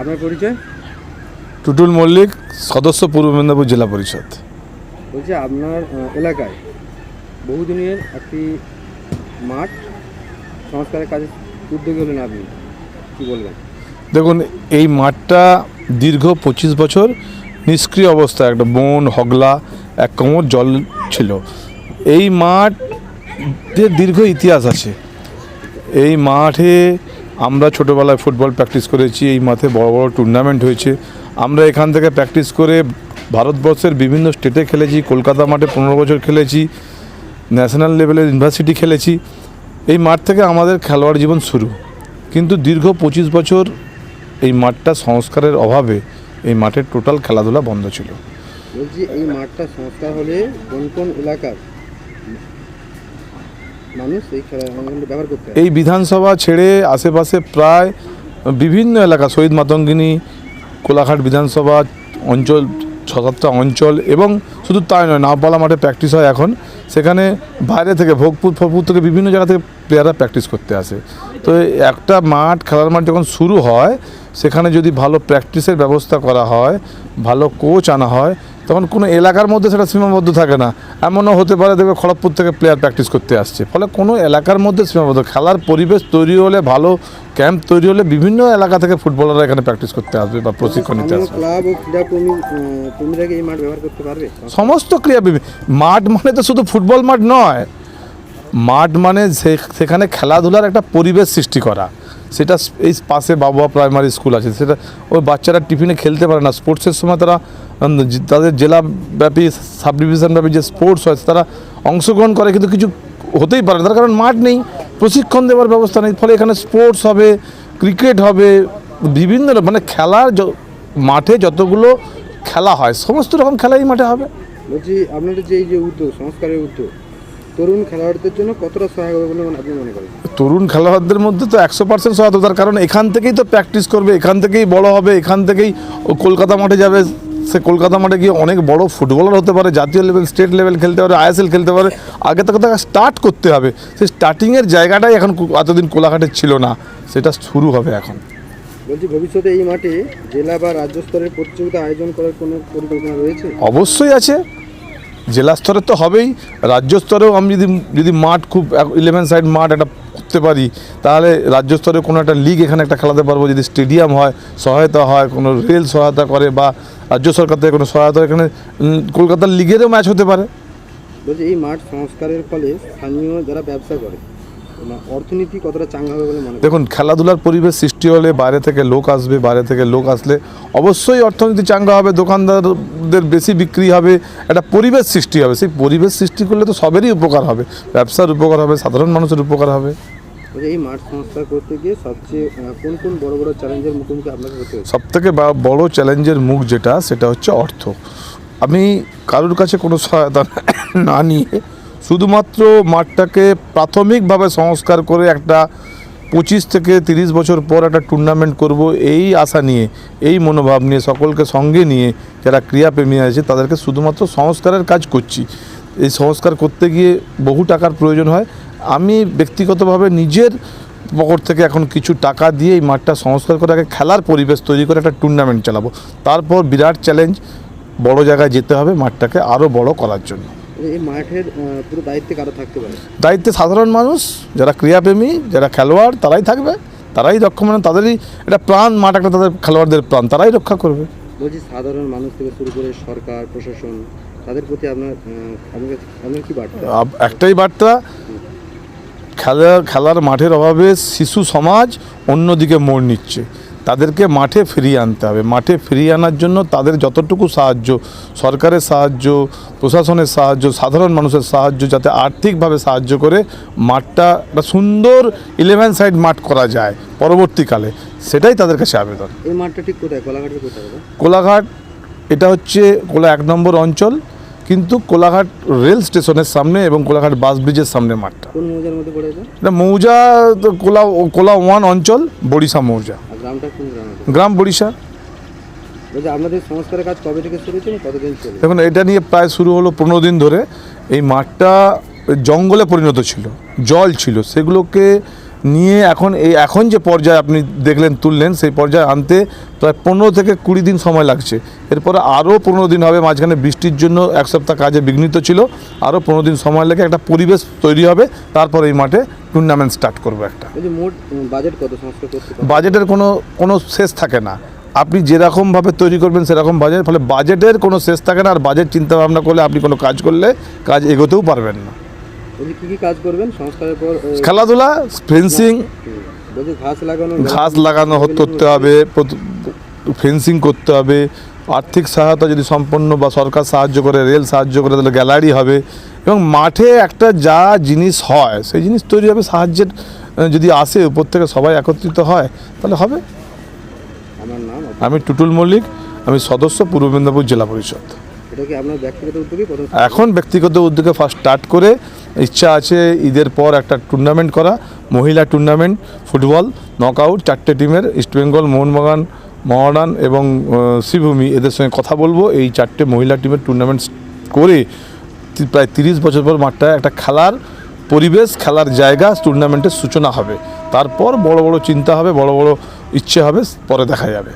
আপনার পরিচয়? টুটুল মল্লিক সদস্য পূর্ব মেদিনীপুর জেলা পরিষদ। বলছি আপনার এলাকায় বহুদিনের একটি মাঠ সংস্কারের কাজে উদ্যোগী হলেন আপনি কী বলবেন? দেখুন এই মাঠটা দীর্ঘ পঁচিশ বছর নিষ্ক্রিয় অবস্থা একটা বন হগলা এক কোমর জল ছিল। এই মাঠের দীর্ঘ ইতিহাস আছে এই মাঠে আমরা ছোটোবেলায় ফুটবল প্র্যাকটিস করেছি, এই মাঠে বড় বড় টুর্নামেন্ট হয়েছে। আমরা এখান থেকে প্র্যাকটিস করে ভারতবর্ষের বিভিন্ন স্টেটে খেলেছি, কলকাতা মাঠে পনেরো বছর খেলেছি ন্যাশনাল লেভেলের ইউনিভার্সিটি খেলেছি। এই মাঠ থেকে আমাদের খেলোয়াড় জীবন শুরু। কিন্তু দীর্ঘ পঁচিশ বছর এই মাঠটা সংস্কারের অভাবে এই মাঠের টোটাল খেলাধুলা বন্ধ ছিল। বলছি, এই মাঠটা সংস্কার হলে কোন কোন এলাকার এই বিধানসভা ছেড়ে আশেপাশে প্রায় বিভিন্ন এলাকা, শহীদ মাতঙ্গিনী, কোলাঘাট বিধানসভা অঞ্চল ছ সাতটা অঞ্চল এবং শুধু তাই নয় নাববালা মাঠে প্র্যাকটিস হয় এখন। সেখানে বাইরে থেকে ভোগপুর, ফোগপুর থেকে বিভিন্ন জায়গা থেকে প্লেয়াররা প্র্যাকটিস করতে আসে। তো একটা মাঠ, খেলার মাঠ যখন শুরু হয়, সেখানে যদি ভালো প্র্যাকটিসের ব্যবস্থা করা হয়, ভালো কোচ আনা হয় তখন কোনো এলাকার মধ্যে সেটা সীমাবদ্ধ থাকে না। এমনও হতে পারে দেখবে খড়গপুর থেকে প্লেয়ার প্র্যাকটিস করতে আসছে। ফলে কোনো এলাকার মধ্যে সীমাবদ্ধ খেলার পরিবেশ তৈরি হলে ভালো ক্যাম্প তৈরি হলে বিভিন্ন এলাকা থেকে ফুটবলাররা এখানে প্র্যাকটিস করতে আসবে বা প্রশিক্ষণ নিতে আসবে। সমস্ত ক্রিয়া মাঠ মানে তো শুধু ফুটবল মাঠ নয়। মাঠ মানে সেখানে খেলাধুলার একটা পরিবেশ সৃষ্টি করা। সেটা এই পাশে বাবুয়া প্রাইমারি স্কুল আছে। সেটা ওই বাচ্চারা টিফিনে খেলতে পারে না। স্পোর্টসের সময় তারা তাদের জেলাব্যাপী সাব ডিভিশনব্যাপী যে স্পোর্টস হয়, তারা অংশগ্রহণ করে কিন্তু কিছু হতেই পারে তার কারণ মাঠ নেই, প্রশিক্ষণ দেওয়ার ব্যবস্থা নেই। ফলে এখানে স্পোর্টস হবে ক্রিকেট হবে, বিভিন্ন মানে খেলার মাঠে যতগুলো খেলা হয়, সমস্ত রকম খেলাই মাঠে হবে। বলছি, আপনাদের যে এই যে উদ্যোগ, সংস্কারের উদ্যোগ তরুণ খেলোয়াড়দের জন্য কতটা সহায়ক হবে বলে আপনি মনে করেন? তরুণ খেলোয়াড়দের মধ্যে তো একশো পার্সেন্ট সহায়তা তার কারণ এখান থেকেই তো প্র্যাকটিস করবে এখান থেকেই বড় হবে এখান থেকেই ও কলকাতা মাঠে যাবে। সে কলকাতা মাঠে গিয়ে অনেক বড় ফুটবলার হতে পারে জাতীয় লেভেল স্টেট লেভেল খেলতে পারে আইএসএল খেলতে পারে। আগে থেকে তাকে স্টার্ট করতে হবে। সেই স্টার্টিংয়ের জায়গাটাই এখন এতদিন কোলাঘাটে ছিল না। সেটা শুরু হবে এখন। বলছি ভবিষ্যতে এই মাঠে জেলা বা রাজ্য স্তরের প্রতিযোগিতা আয়োজন করার কোনো পরিকল্পনা রয়েছে? অবশ্যই আছে। জেলা স্তরে তো হবেই রাজ্য স্তরেও আমি যদি যদি মাঠ খুব ইলেভেন সাইড মাঠ একটা করতে পারি তাহলে রাজ্য স্তরে কোনো একটা লিগ এখানে একটা খেলাতে পারব যদি স্টেডিয়াম হয় সহায়তা হয় কোনো রেল সহায়তা করে বা রাজ্য সরকার থেকে কোনো সহায়তা হয়, এখানে কলকাতার লিগেরও ম্যাচ হতে পারে। বলছি এই মাঠ সংস্কারের ফলে স্থানীয় যারা ব্যবসা করে অর্থনীতি কতটা চাঙ্গা হবে বলে মনে দেখুন খেলাধুলার পরিবেশ সৃষ্টি হলে বাইরে থেকে লোক আসবে বাইরে থেকে লোক আসলে অবশ্যই অর্থনীতি চাঙ্গা হবে দোকানদারদের বেশি বিক্রি হবে একটা পরিবেশ সৃষ্টি হবে। সেই পরিবেশ সৃষ্টি করলে তো সবেরই উপকার হবে। ব্যবসার উপকার হবে সাধারণ মানুষের উপকার হবে। এই মাঠ সংস্কার করতে গিয়ে সবচেয়ে কোন কোন বড় বড় চ্যালেঞ্জের মুখোমুখি আপনাকে হতে সব থেকে বড় চ্যালেঞ্জের মুখ যেটা সেটা হচ্ছে অর্থ। আমি কারোর কাছে কোনো সহায়তা না নিয়ে শুধুমাত্র মাঠটাকে প্রাথমিকভাবে সংস্কার করে একটা পঁচিশ থেকে তিরিশ বছর পর একটা টুর্নামেন্ট করব এই আশা নিয়ে, এই মনোভাব নিয়ে, সকলকে সঙ্গে নিয়ে যারা ক্রীড়াপ্রেমী আছে তাদেরকে শুধুমাত্র সংস্কারের কাজ করছি। এই সংস্কার করতে গিয়ে বহু টাকার প্রয়োজন হয়। আমি ব্যক্তিগতভাবে নিজের পকেট থেকে এখন কিছু টাকা দিয়ে এই মাঠটা সংস্কার করে আগে খেলার পরিবেশ তৈরি করে একটা টুর্নামেন্ট চালাবো। তারপর বিরাট চ্যালেঞ্জ বড় জায়গায় যেতে হবে মাঠটাকে আরও বড় করার জন্য। এই মাঠের পুরো দায়িত্বে কারও থাকতে পারে দায়িত্বে সাধারণ মানুষ যারা ক্রীড়াপ্রেমী যারা খেলোয়াড় তারাই থাকবে। তারাই রক্ষা মানে তাদেরই এটা প্রাণ মাঠ একটা তাদের খেলোয়াড়দের প্রাণ তারাই রক্ষা করবে। বলছি সাধারণ মানুষ থেকে শুরু করে সরকার প্রশাসন তাদের প্রতি আপনার আপনার আপনার কি বার্তা? একটাই বার্তা খেলা খেলার মাঠের অভাবে শিশু সমাজ অন্যদিকে মোড় নিচ্ছে। তাদেরকে মাঠে ফিরিয়ে আনতে হবে। মাঠে ফিরিয়ে আনার জন্য তাদের যতটুকু সাহায্য সরকারের সাহায্য প্রশাসনের সাহায্য সাধারণ মানুষের সাহায্য যাতে আর্থিকভাবে সাহায্য করে মাঠটা একটা সুন্দর ইলেভেন সাইড মাঠ করা যায় পরবর্তীকালে। সেটাই তাদের কাছে আবেদন। এই মাঠটা ঠিক কোথায়? কোলাঘাটের কোথায় কোলাঘাট এটা হচ্ছে কোলা এক নম্বর অঞ্চল কিন্তু কোলাঘাট রেল স্টেশনের সামনে এবং কোলাঘাট বাস ব্রিজের সামনে মাঠটা। কোন মৌজার মধ্যে এটা? মৌজা তো কোলা কোলা ওয়ান অঞ্চল বড়িশা মৌজা। কোন গ্রাম বড়িশা আপনাদের সংস্কারের কাজ কবে থেকে শুরু হয়েছে কতদিন দেখুন এটা নিয়ে প্রায় শুরু হলো পনেরো দিন ধরে। এই মাঠটা জঙ্গলে পরিণত ছিল জল ছিল। সেগুলোকে নিয়ে এখন এই এখন যে পর্যায়ে আপনি দেখলেন তুললেন সেই পর্যায়ে আনতে প্রায় পনেরো থেকে কুড়ি দিন সময় লাগছে। এরপরে আরও পনেরো দিন হবে মাঝখানে বৃষ্টির জন্য এক সপ্তাহ কাজে বিঘ্নিত ছিল। আরও পনেরো দিন সময় লেগে একটা পরিবেশ তৈরি হবে। তারপর এই মাঠে টুর্নামেন্ট স্টার্ট করব একটা। বাজেটের কোনো কোনো শেষ থাকে না। আপনি যেরকমভাবে তৈরি করবেন সেরকম বাজেট ফলে বাজেটের কোনো শেষ থাকে না আর বাজেট চিন্তা ভাবনা করলে আপনি কোনো কাজ করলে কাজ এগোতেও পারবেন না। বলছি কী কী কাজ করবেন? সংস্কারের পর খেলাধুলা ফেন্সিং ঘাস লাগানো ঘাস লাগানো করতে হবে ফেন্সিং করতে হবে আর্থিক সহায়তা যদি সম্পন্ন বা সরকার সাহায্য করে রেল সাহায্য করে তাহলে গ্যালারি হবে। এবং মাঠে একটা যা জিনিস হয় সেই জিনিস তৈরি হবে সাহায্যের যদি আসে উপর থেকে সবাই একত্রিত হয় তাহলে হবে। আমার নাম আমি টুটুল মল্লিক আমি সদস্য পূর্ব মেদিনীপুর জেলা পরিষদ। এখন ব্যক্তিগত উদ্যোগে ফার্স্ট স্টার্ট করে ইচ্ছা আছে ঈদের পর একটা টুর্নামেন্ট করা মহিলা টুর্নামেন্ট ফুটবল নকআউট চারটে টিমের ইস্টবেঙ্গল মোহনবাগান মহারান এবং শ্রীভূমি এদের সঙ্গে কথা বলব। এই চারটে মহিলা টিমের টুর্নামেন্ট করে প্রায় তিরিশ বছর পর মাঠটায় একটা খেলার পরিবেশ, খেলার জায়গা টুর্নামেন্টের সূচনা হবে। তারপর বড় বড় চিন্তা হবে, বড় বড় ইচ্ছে হবে, পরে দেখা যাবে।